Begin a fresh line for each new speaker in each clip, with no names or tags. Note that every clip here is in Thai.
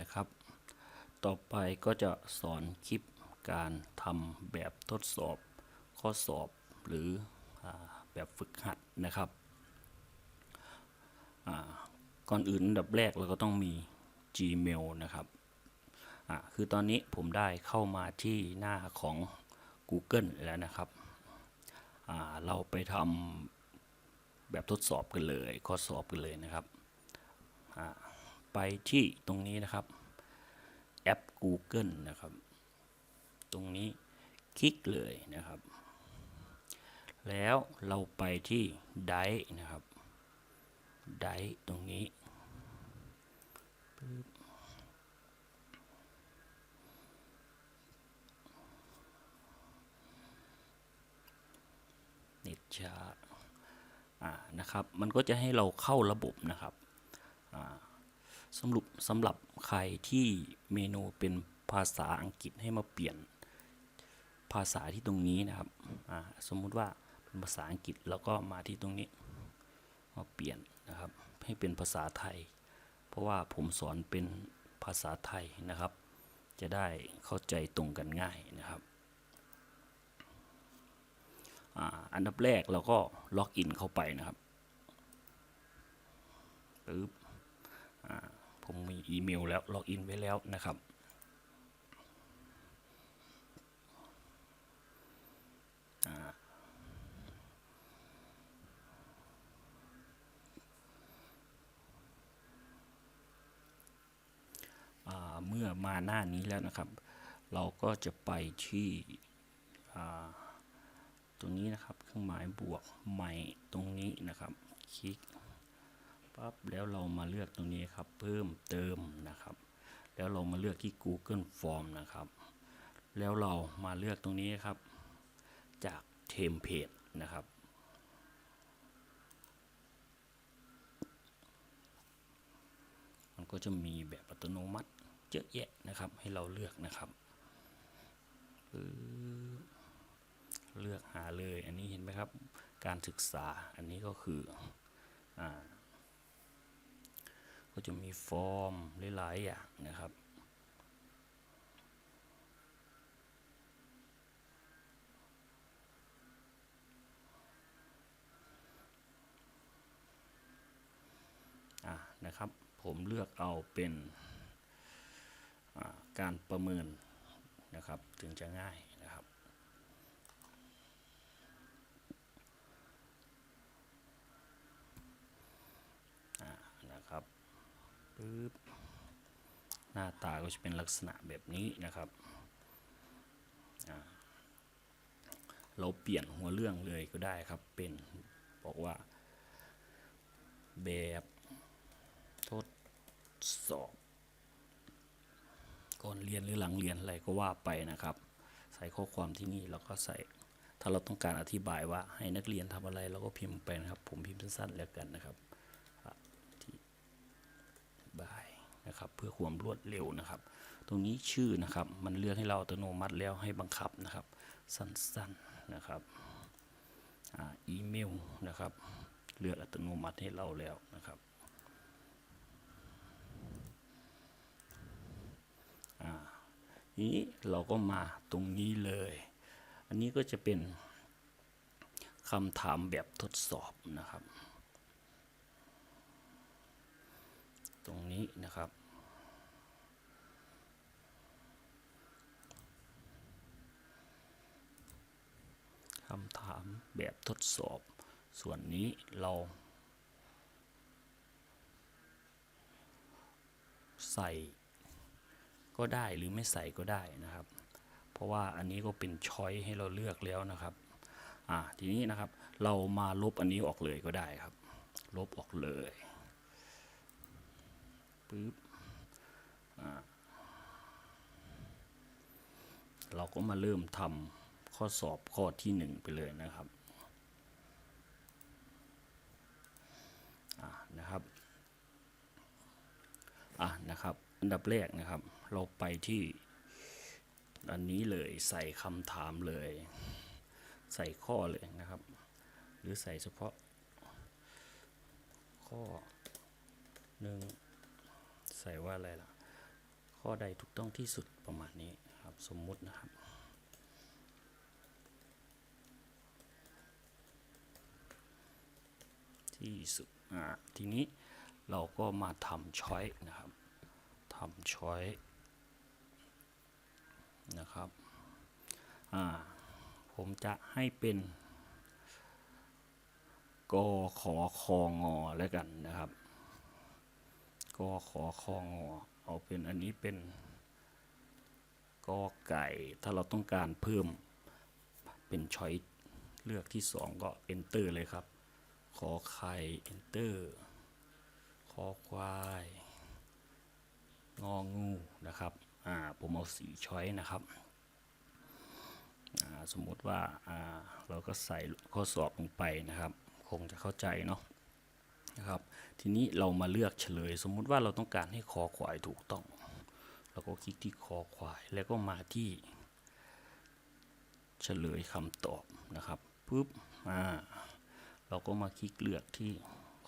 นะครับ ต่อไปก็จะสอนคลิปการทำแบบทดสอบข้อสอบหรืออแบบฝึกหัดนะครับก่อนอื่นอันดับแรกเราก็ต้องมี Gmail นะครับคือตอนนี้ผมได้เข้ามาที่หน้าของ Google แล้วนะครับเราไปทำแบบทดสอบกันเลย ข้อสอบกันเลยนะครับ ไปที่ตรงนี้นะครับ แอป Google นะครับ ตรงนี้คลิกเลยนะครับ แล้วเราไปที่ไดนะครับไดตรงนี้ เน็ตช้าอ่านะครับ มันก็จะให้เราเข้าระบบนะครับ สำหรับสำหรับใครที่เมนูเป็นภาษาอังกฤษให้มาเปลี่ยนภาษาที่ตรงนี้นะครับสมมุติว่าเป็นภาษาอังกฤษแล้วก็มาที่ตรงนี้มาเปลี่ยนนะครับให้เป็นภาษาไทย เพราะว่าผมสอนเป็นภาษาไทยนะครับ จะได้เข้าใจตรงกันง่ายนะครับอันดับแรกเราก็ล็อกอินเข้าไปนะครับปึ๊บ ผมมีอีเมลแล้วล็อกอินไว้แล้วนะครับเมื่อมาหน้านี้แล้วนะครับ เราก็จะไปที่ตรงนี้นะครับ เครื่องหมายบวกใหม่ตรงนี้นะครับ คลิก ปั๊บแล้วเรามาเลือกตรงนี้ครับ เพิ่มเติมนะครับ แล้วเรามาเลือกที่ Google Form นะครับ แล้วเรามาเลือกตรงนี้ครับ จากเทมเพลตนะครับมันก็จะมีแบบอัตโนมัติเยอะแยะนะครับ ให้เราเลือกนะครับเลือกหาเลย อันนี้เห็นไหมครับ การศึกษา อันนี้ก็คือ ก็จะมีฟอร์มหลายๆอย่างนะครับ อะนะครับ ผมเลือกเอาเป็นการประเมินนะครับ ถึงจะง่ายนะครับ อ่านะครับ ปึ๊บหน้าตาก็จะเป็นลักษณะแบบนี้นะครับเราเปลี่ยนหัวเรื่องเลยก็ได้ครับ เป็นบอกว่า แบบทดสอบ ก่อนเรียนหรือหลังเรียนอะไรก็ว่าไปนะครับ ใส่ข้อความที่นี่แล้วก็ใส่ ถ้าเราต้องการอธิบายว่าให้นักเรียนทำอะไรเราก็พิมพ์ไปนะครับ ผมพิมพ์สั้นๆแล้วกันนะครับาย นะครับเพื่อความรวดเร็วนะครับ ตรงนี้ชื่อนะครับมันเลือกให้เราอัตโนมัติแล้วให้บังคับนะครับ สั้นๆนะครับอีเมลนะครับ เลือกอัตโนมัติให้เราแล้วนะครับนี้เราก็มาตรงนี้เลย อันนี้ก็จะเป็นคำถามแบบทดสอบนะครับ ตรงนี้นะครับ คำถามแบบทดสอบ ส่วนนี้เราใส่ก็ได้หรือไม่ใส่ก็ได้นะครับ เพราะว่าอันนี้ก็เป็นช้อยให้เราเลือกแล้วนะครับ อ่าทีนี้นะครับเรามาลบอันนี้ออกเลยก็ได้ครับ ลบออกเลยปึ๊บเราก็มาเริ่มทำ ข้อสอบข้อที่หนึ่งไปเลยนะครับนะครับอ่านะครับ อันดับแรกนะครับ เราไปที่อันนี้เลยใส่คำถามเลย ใส่ข้อเลยนะครับ หรือใส่เฉพาะ ข้อหนึ่งใส่ว่าอะไรล่ะ ข้อใดถูกต้องที่สุดประมาณนี้ครับ สมมุตินะครับ ที่สุดอ่าทีนี้เราก็มาทำช้อยนะครับทำช้อยนะครับอ่าผมจะให้เป็นกขอคองอแล้วกันนะครับกขอคองอเอาเป็นอันนี้เป็นกอไก่ ถ้าเราต้องการเพิ่มเป็นช้อยเลือกที่สองก็ enter เลยครับ ขอไข่ enter คอควาย งองูนะครับ อ่า ผมเอาสีช้อยนะครับ อ่า สมมติว่า อ่า เราก็ใส่ข้อสอบลงไปนะครับ คงจะเข้าใจเนาะ นะครับ ทีนี้เรามาเลือกเฉลย สมมุติว่าเราต้องการให้คอควายถูกต้อง เราก็คลิกที่คอควาย แล้วก็มาที่เฉลยคำตอบนะครับ ปุ๊บ อ่า เราก็มาคลิกเลือกที่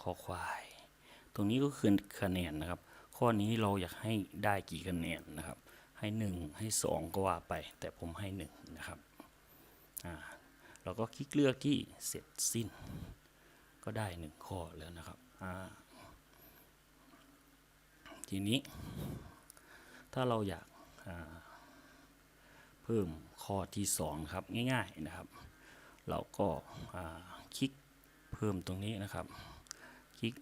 คอควาย ตรงนี้ก็คือคะแนนนะครับ ข้อนี้เราอยากให้ได้กี่คะแนนนะครับ ให้ 1 ให้ 2 ก็ว่าไป แต่ผมให้ 1 นะครับอ่าเราก็คลิกเลือกที่เสร็จสิ้น ก็ได้ 1 ข้อแล้วนะครับอ่าทีนี้ ถ้าเราอยากาเพิ่มข้อที่ 2 ครับง่ายๆนะครับ เราก็คลิก พิ่มตรงนี้นะครับ คลิก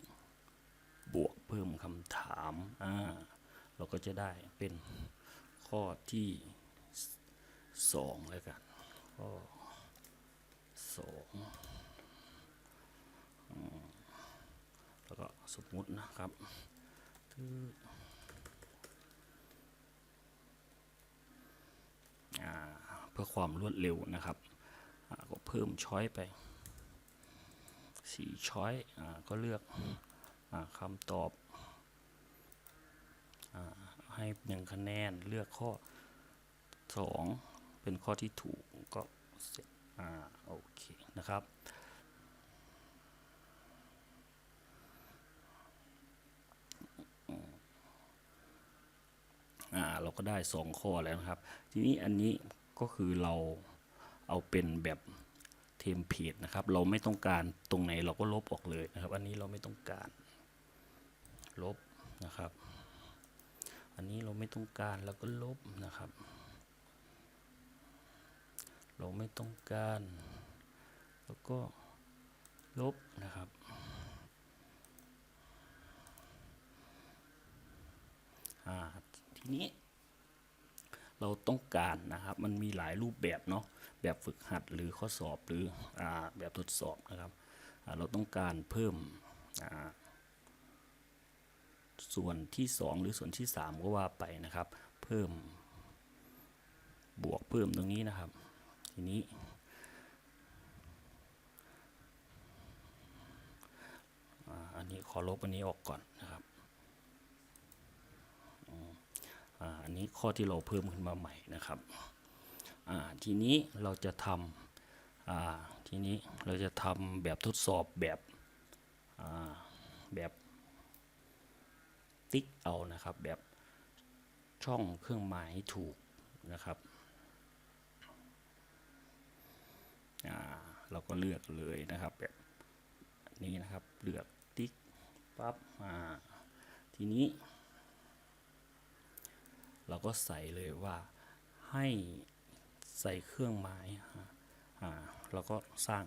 บวกเพิ่มคำถามอ่าเราก็จะได้เป็นข้อที่สองแล้วกันข้อสองแล้วก็สมมุตินะครับเพื่อความรวดเร็วนะครับก็เพิ่มช้อยไป สี่ช้อยอก็เลือกอคำตอบอให้หนึ่งคะแนนเลือกข้อสองเป็นข้อที่ถูกก็เสร็จโอเคนะครับเราก็ได้สองข้อแล้วนะครับ ทีนี้อันนี้ก็คือเราเอาเป็นแบบ เทมเพลตนะครับ เราไม่ต้องการตรงไหนเราก็ลบออกเลยนะครับ อันนี้เราไม่ต้องการ ลบนะครับ อันนี้เราไม่ต้องการเราก็ลบนะครับ เราไม่ต้องการ แล้วก็ลบนะครับอ่าทีนี้ เราต้องการนะครับ มันมีหลายรูปแบบเนาะแบบฝึกหัดหรือข้อสอบหรืออแบบทดสอบนะครับ เราต้องการเพิ่มส่วนที่ 2 หรือส่วนที่ 3 ก็ว่าไปนะครับ เพิ่มบวกเพิ่มตรงนี้นะครับ ทีนี้ อันนี้ขอลบอันนี้ออกก่อนนะครับอืม อันนี้ข้อที่เราเพิ่มขึ้นมาใหม่นะครับทีนี้เราจะทำทีนี้เราจะทำแบบทดสอบแบบแบบติ๊กเอานะครับ แบบช่องเครื่องหมายถูกนะครับเราก็เลือกเลยนะครับแบบนี้นะครับเลือกติ๊กปั๊บทีนี้ เราก็ใส่เลยว่าให้ใส่เครื่องหมายอ่าเราก็สร้าง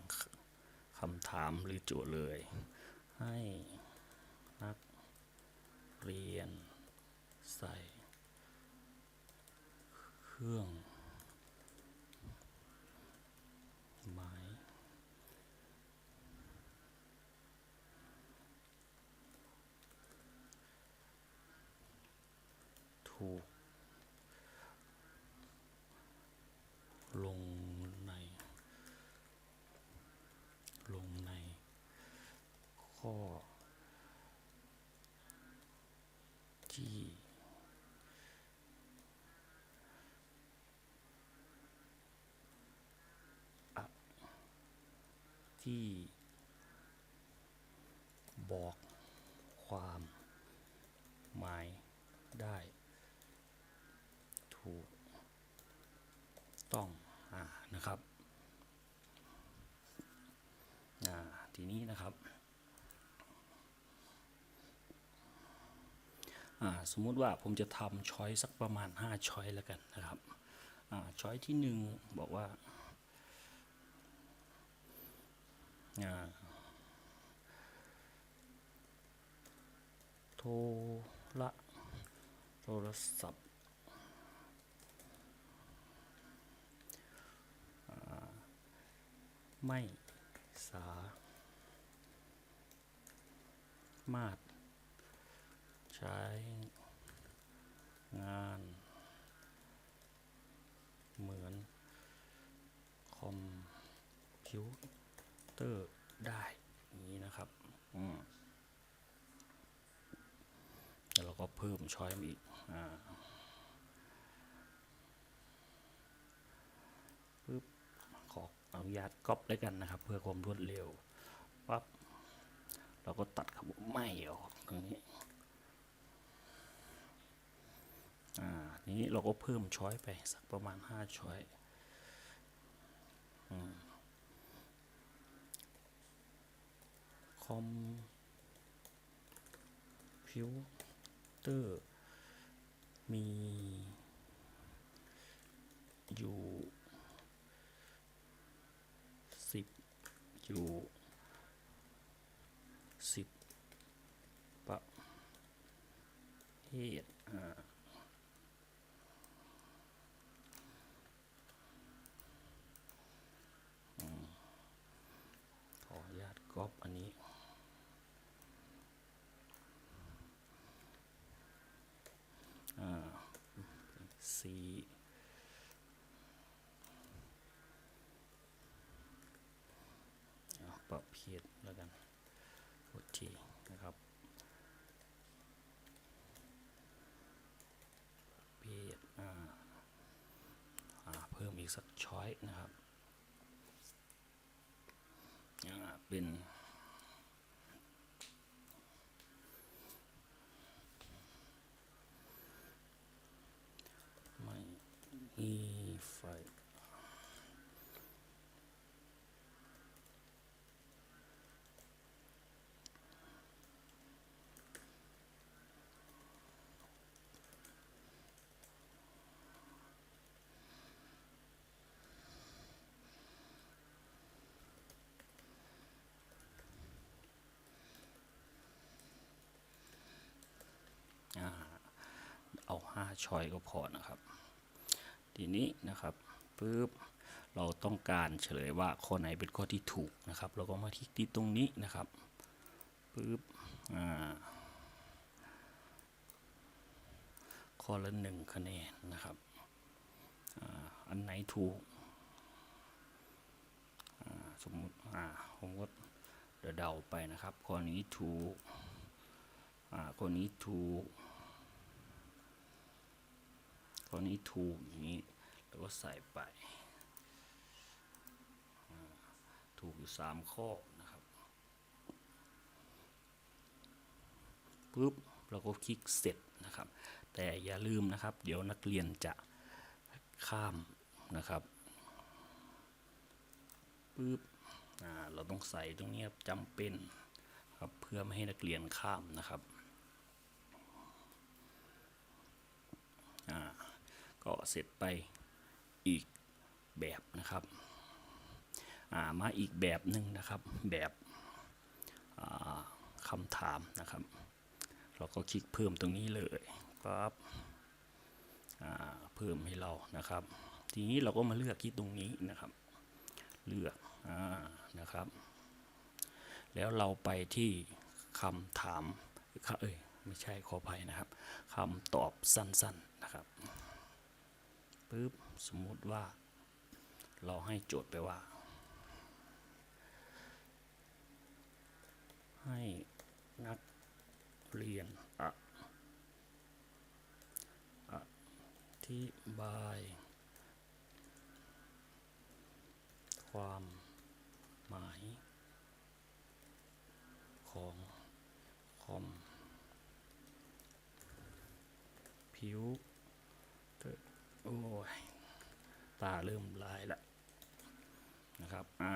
คำถามหรือโจทย์เลย ให้นักเรียนใส่เครื่องหมายถูก ที่บอกความหมายได้ถูกต้องอนะครับทีนี้นะครับสมมุติว่าผมจะทำช้อยสักประมาณ 5 ช้อยแล้วกันนะครับช้อยที่ 1 บอกว่า โทรโทรศัพท์ไม่สามารถใช้งานเหมือนคอมพิวเตอร์ได้นี้นะครับอืมแล้วเราก็เพิ่มช้อยมาอีกอ่าปึ๊บขออนุญาตก๊อปแล้วกันนะครับ เพื่อความรวดเร็วปั๊บเราก็ตัดคำว่าไม่ออกตรงนี้อ่านี้เราก็เพิ่มช้อยไปสักประมาณ 5 ช้อยอม อมพิวเตอร์มีอยู่สิบอยู่สิบประเภทอ่า ขออนุญาตก๊อปอันนี้ อ่า สีเอาประเภทแล้วกันโอทีนะครับประเภทอ่า อ่า เพิ่มอีก สักช้อยนะครับเป็นไม่มีไฟ ชอยก็พอนะครับ ทีนี้นะครับปุ๊บเราต้องการเฉลยว่าข้อไหนเป็นข้อที่ถูกนะครับ เราก็มาที่ที่ตรงนี้นะครับปุ๊บข้อละหนึ่งคะแนนนะครับอันไหนถูกสมมติผมก็เดาไปนะครับ ข้อนี้ถูกข้อนี้ถูก ข้อนี้ถูกอย่างนี้แล้วก็ใส่ไป ถูกอยู่สามข้อนะครับปุ๊บเราก็คลิกเสร็จนะครับ แต่อย่าลืมนะครับ เดี๋ยวนักเรียนจะข้ามนะครับปุ๊บเราต้องใส่ตรงนี้จำเป็นครับเพื่อไม่ให้นักเรียนข้ามนะครับอ่า ก็เสร็จไปอีกแบบนะครับามาอีกแบบหนึ่งนะครับแบบคำถามนะครับ เราก็คลิกเพิ่มตรงนี้เลยปั๊บเพิ่มให้เรานะครับ ทีนี้เราก็มาเลือกที่ตรงนี้นะครับ เลือกอนะครับ แล้วเราไปที่คำถามเอ้ยไม่ใช่ขออภัยนะครับคำตอบสั้นๆนะครับ ปุ๊บสมมติว่า เราให้โจทย์ไปว่า ให้นักเรียนอะอธิบาย ความหมาย ของคอมผิว อ้ยตาเริ่มลายละนะครับ อ่า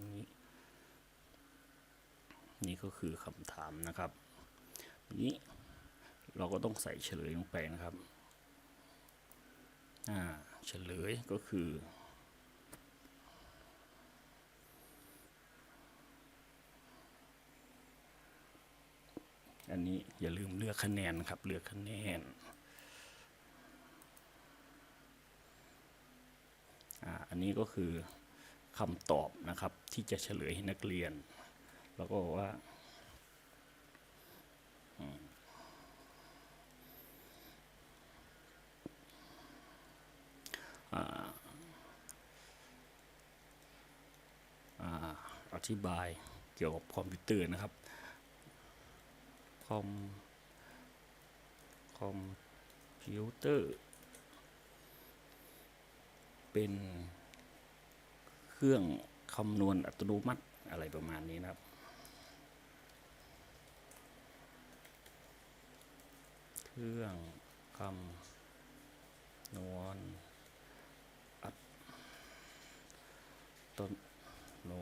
นี้นี่ก็คือคำถามนะครับ นี้เราก็ต้องใส่เฉลยลงไปนะครับ อ่า เฉลยก็คือ อันนี้อย่าลืมเลือกคะแนนครับ เลือกคะแนน อันนี้ก็คือคำตอบนะครับที่จะเฉลยให้นักเรียน แล้วก็ว่าอธิบายเกี่ยวกับคอมพิวเตอร์นะครับ คอม คอมพิวเตอร์ เป็นเครื่องคำนวณอัตโนมัติอะไรประมาณนี้นะครับ เครื่องคำนวณอัตโน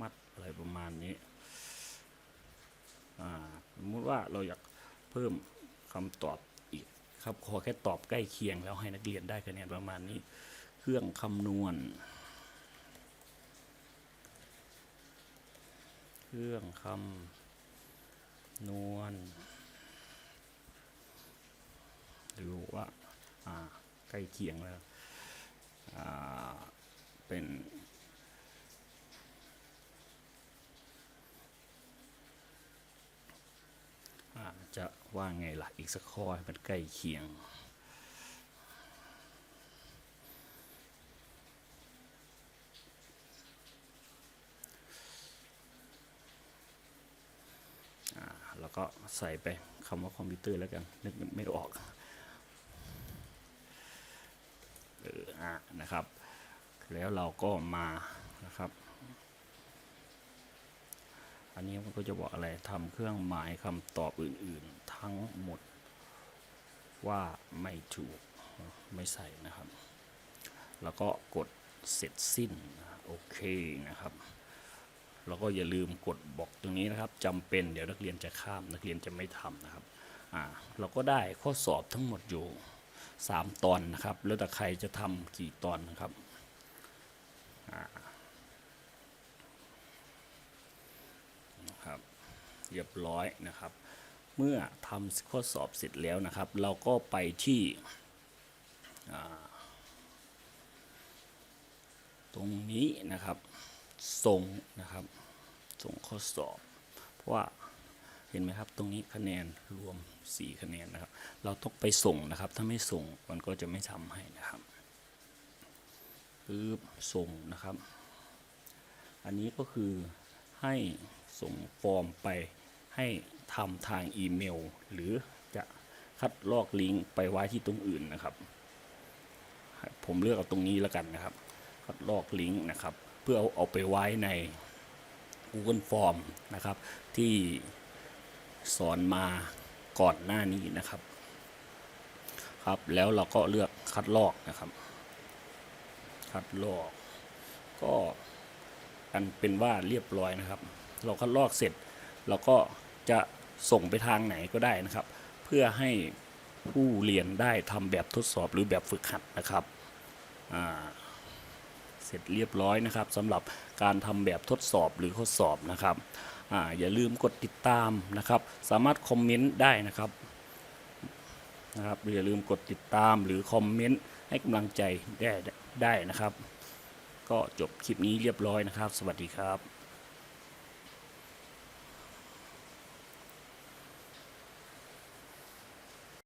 มัดอะไรประมาณนี้ อ่า สมมติว่าเราอยากเพิ่มคำตอบอีกครับขอแค่ตอบใกล้เคียงแล้วให้นักเรียนได้คะแนนประมาณนี้ เครื่องคำนวณ เครื่องคำนวณหรือว่าใกล้เคียงแล้วเป็น อ่าจะ ว่าไงล่ะ อีกสักข้อให้มันใกล้เคียง แล้วก็ใส่ไปคำว่าคอมพิวเตอร์แล้วกัน นึกไม่ออกเอออะนะครับ แล้วเราก็มานะครับอันนี้มันก็จะบอกอะไรทำเครื่องหมายคำตอบอื่น ๆ ทั้งหมดว่าไม่ถูกไม่ใส่นะครับ แล้วก็กดเสร็จสิ้นโอเคนะครับ แล้วก็อย่าลืมกดบอกตรงนี้นะครับจำเป็นเดี๋ยวนักเรียนจะข้ามนักเรียนจะไม่ทำนะครับอ่าเราก็ได้ข้อสอบทั้งหมดอยู่ 3 ตอนนะครับ แล้วแต่ใครจะทำกี่ตอนนะครับอ่าครับเรียบร้อยนะครับ เมื่อทำข้อสอบเสร็จแล้วนะครับ เราก็ไปที่ตรงนี้นะครับส่งนะครับ ส่งข้อสอบ เพราะว่าเห็นไหมครับ ตรงนี้คะแนนรวม 4 คะแนนนะครับ เราต้องไปส่งนะครับ ถ้าไม่ส่งมันก็จะไม่ทำให้นะครับปึ๊บส่งนะครับ อันนี้ก็คือให้ส่งฟอร์มไปให้ ทำทางอีเมล หรือจะคัดลอกลิงก์ไปไว้ที่ตรงอื่นนะครับ ผมเลือกเอาตรงนี้แล้วกันนะครับ คัดลอกลิงก์นะครับ เพื่อเอาเอาไปไว้ใน Google Form นะครับ ที่สอนมาก่อนหน้านี้นะครับ ครับแล้วเราก็เลือกคัดลอกนะครับ คัดลอก ก็อันเป็นว่าเรียบร้อยนะครับ เราคัดลอกเสร็จเราก็จะ ส่งไปทางไหนก็ได้นะครับ เพื่อให้ผู้เรียนได้ทำแบบทดสอบหรือแบบฝึกหัดนะครับเสร็จเรียบร้อยนะครับสำหรับการทำแบบทดสอบหรือทดสอบนะครับออย่าลืมกดติดตามนะครับ สามารถคอมเมนต์ได้นะครับนะครับอย่าลืมกดติดตามหรือคอมเมนต์ให้กำลังใจได้ได้นะครับ ก็จบคลิปนี้เรียบร้อยนะครับ สวัสดีครับ